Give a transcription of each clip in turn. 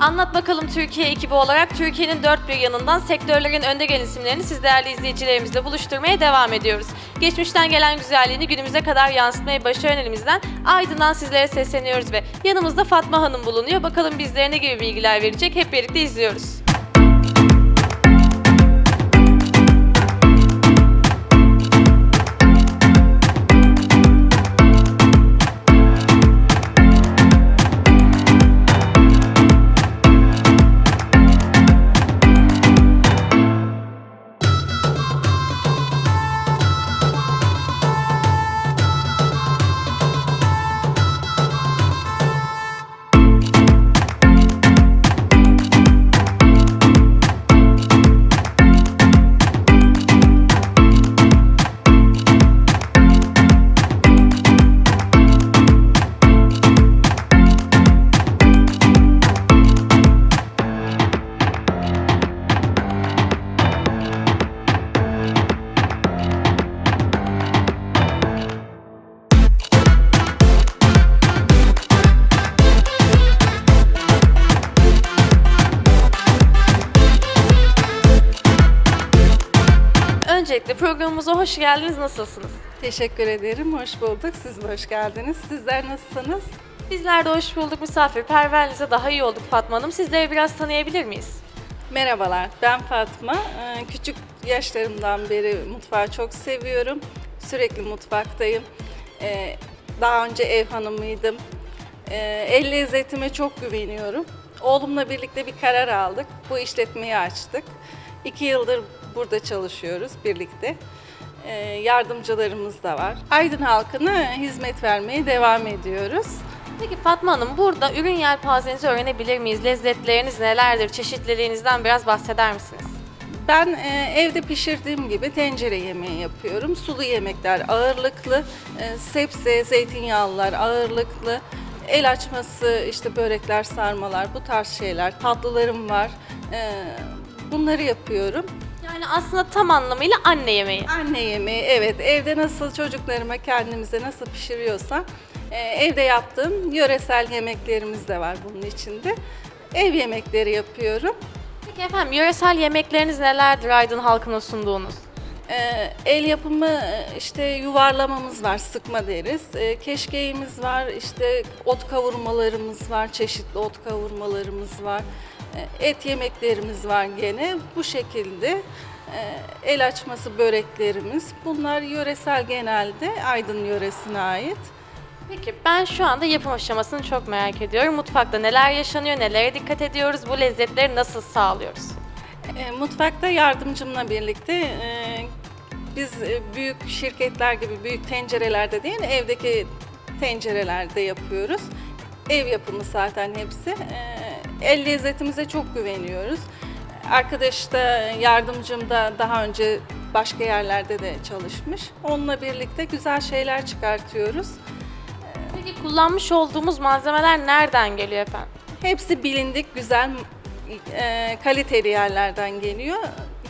Anlat bakalım Türkiye ekibi olarak Türkiye'nin dört bir yanından sektörlerin önde gelen isimlerini siz değerli izleyicilerimizle buluşturmaya devam ediyoruz. Geçmişten gelen güzelliğini günümüze kadar yansıtmayı başaran elimizden Aydın'dan sizlere sesleniyoruz ve yanımızda Fatma Hanım bulunuyor. Bakalım bizlere ne gibi bilgiler verecek hep birlikte izliyoruz. Öncelikle programımıza hoş geldiniz. Nasılsınız? Teşekkür ederim. Hoş bulduk. Siz de hoş geldiniz. Sizler nasılsınız? Bizler de hoş bulduk. Misafirperverliğinize daha iyi olduk Fatma Hanım. Sizleri biraz tanıyabilir miyiz? Merhabalar. Ben Fatma. Ee, Küçük yaşlarımdan beri mutfağı çok seviyorum. Sürekli mutfaktayım. Ee, Daha önce ev hanımıydım. Ee, El lezzetime çok güveniyorum. Oğlumla birlikte bir karar aldık. Bu işletmeyi açtık. İki yıldır burada çalışıyoruz birlikte. Ee, Yardımcılarımız da var. Aydın halkına hizmet vermeye devam ediyoruz. Peki Fatma Hanım burada ürün yelpazenizi öğrenebilir miyiz? Lezzetleriniz nelerdir? Çeşitliliğinizden biraz bahseder misiniz? Ben e, evde pişirdiğim gibi tencere yemeği yapıyorum. Sulu yemekler ağırlıklı, e, sebze, zeytinyağlılar ağırlıklı, el açması, işte börekler, sarmalar, bu tarz şeyler, tatlılarım var. E, bunları yapıyorum. Yani aslında tam anlamıyla anne yemeği. Anne yemeği, evet evde nasıl çocuklarıma kendimize nasıl pişiriyorsam e, evde yaptığım yöresel yemeklerimiz de var bunun içinde. Ev yemekleri yapıyorum. Peki efendim yöresel yemekleriniz nelerdir Aydın halkına sunduğunuz? Ee, el yapımı e, işte yuvarlamamız var, sıkma deriz. Keşkeğimiz var, işte ot kavurmalarımız var, çeşitli ot kavurmalarımız var. Ee, et yemeklerimiz var gene. Bu şekilde Ee, el açması böreklerimiz. Bunlar yöresel genelde Aydın yöresine ait. Peki ben şu anda yapım aşamasını çok merak ediyorum. Mutfakta neler yaşanıyor, nelere dikkat ediyoruz, bu lezzetleri nasıl sağlıyoruz? E, Mutfakta yardımcımla birlikte e, biz e, büyük şirketler gibi büyük tencerelerde değil evdeki tencerelerde yapıyoruz. Ev yapımı zaten hepsi. E, El lezzetimize çok güveniyoruz. Arkadaş da yardımcım da daha önce başka yerlerde de çalışmış. Onunla birlikte güzel şeyler çıkartıyoruz. Peki kullanmış olduğumuz malzemeler nereden geliyor efendim? Hepsi bilindik, güzel, e, kaliteli yerlerden geliyor.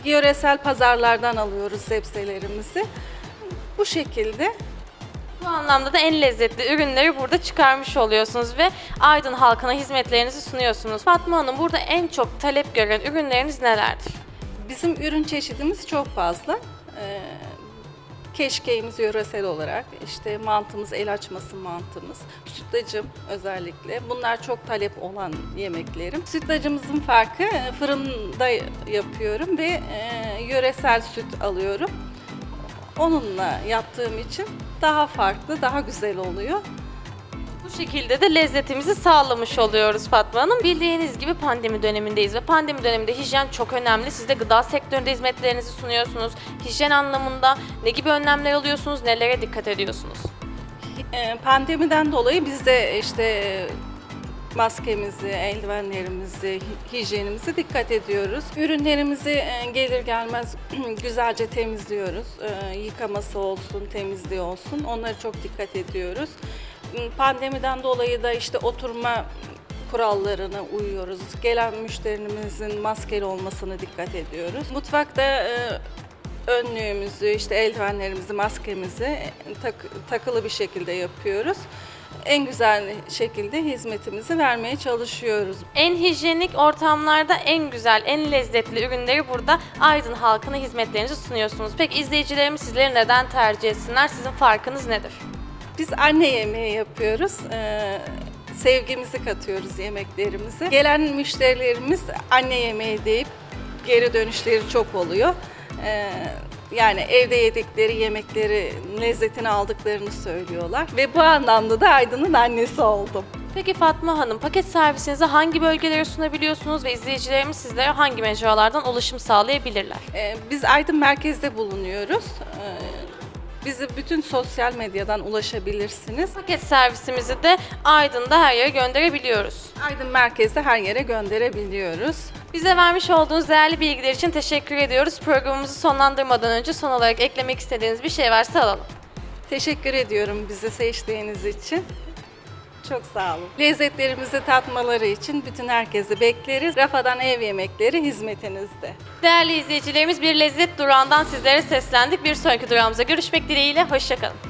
Yöresel pazarlardan alıyoruz sebzelerimizi. Bu şekilde Bu anlamda da en lezzetli ürünleri burada çıkarmış oluyorsunuz ve Aydın halkına hizmetlerinizi sunuyorsunuz. Fatma Hanım burada en çok talep gören ürünleriniz nelerdir? bizim ürün çeşidimiz çok fazla. E, keşkeğimiz yöresel olarak, işte mantımız, el açması mantımız, sütlacım özellikle. Bunlar çok talep olan yemeklerim. Sütlacımızın farkı e, fırında yapıyorum ve e, yöresel süt alıyorum. Onunla yaptığım için daha farklı, daha güzel oluyor. Bu şekilde de lezzetimizi sağlamış oluyoruz Fatma Hanım. Bildiğiniz gibi pandemi dönemindeyiz ve pandemi döneminde hijyen çok önemli. Siz de gıda sektöründe hizmetlerinizi sunuyorsunuz. Hijyen anlamında ne gibi önlemler alıyorsunuz, nelere dikkat ediyorsunuz? E, Pandemiden dolayı biz de işte maskemizi, eldivenlerimizi, hi- hijyenimize dikkat ediyoruz. Ürünlerimizi e, gelir gelmez güzelce temizliyoruz. E, Yıkaması olsun, temizliği olsun. Onları çok dikkat ediyoruz. M, Pandemiden dolayı da işte oturma kurallarına uyuyoruz. Gelen müşterimizin maskeli olmasına dikkat ediyoruz. Mutfakta e, önlüğümüzü, işte eldivenlerimizi, maskemizi tak- takılı bir şekilde yapıyoruz. En güzel şekilde hizmetimizi vermeye çalışıyoruz. En hijyenik ortamlarda en güzel, en lezzetli ürünleri burada Aydın halkına hizmetlerinizi sunuyorsunuz. Peki izleyicilerimiz sizleri neden tercih etsinler? Sizin farkınız nedir? Biz anne yemeği yapıyoruz. Ee, sevgimizi katıyoruz yemeklerimize. Gelen müşterilerimiz anne yemeği deyip geri dönüşleri çok oluyor. Ee, yani evde yedikleri yemekleri lezzetini aldıklarını söylüyorlar. Ve bu anlamda da Aydın'ın annesi oldum. Peki Fatma Hanım, paket servisinizi hangi bölgelere sunabiliyorsunuz ve izleyicilerimiz sizlere hangi mecralardan ulaşım sağlayabilirler? Ee, Biz Aydın merkezde bulunuyoruz. Ee, Bizi bütün sosyal medyadan ulaşabilirsiniz. Paket servisimizi de Aydın'da her yere gönderebiliyoruz. Aydın merkezde her yere gönderebiliyoruz. Bize vermiş olduğunuz değerli bilgiler için teşekkür ediyoruz. Programımızı sonlandırmadan önce son olarak eklemek istediğiniz bir şey varsa alalım. Teşekkür ediyorum bizi seçtiğiniz için. Çok sağ olun. Lezzetlerimizi tatmaları için bütün herkesi bekleriz. Rafadan ev yemekleri hizmetinizde. Değerli izleyicilerimiz bir lezzet durağından sizlere seslendik. Bir sonraki durağımıza görüşmek dileğiyle. Hoşçakalın.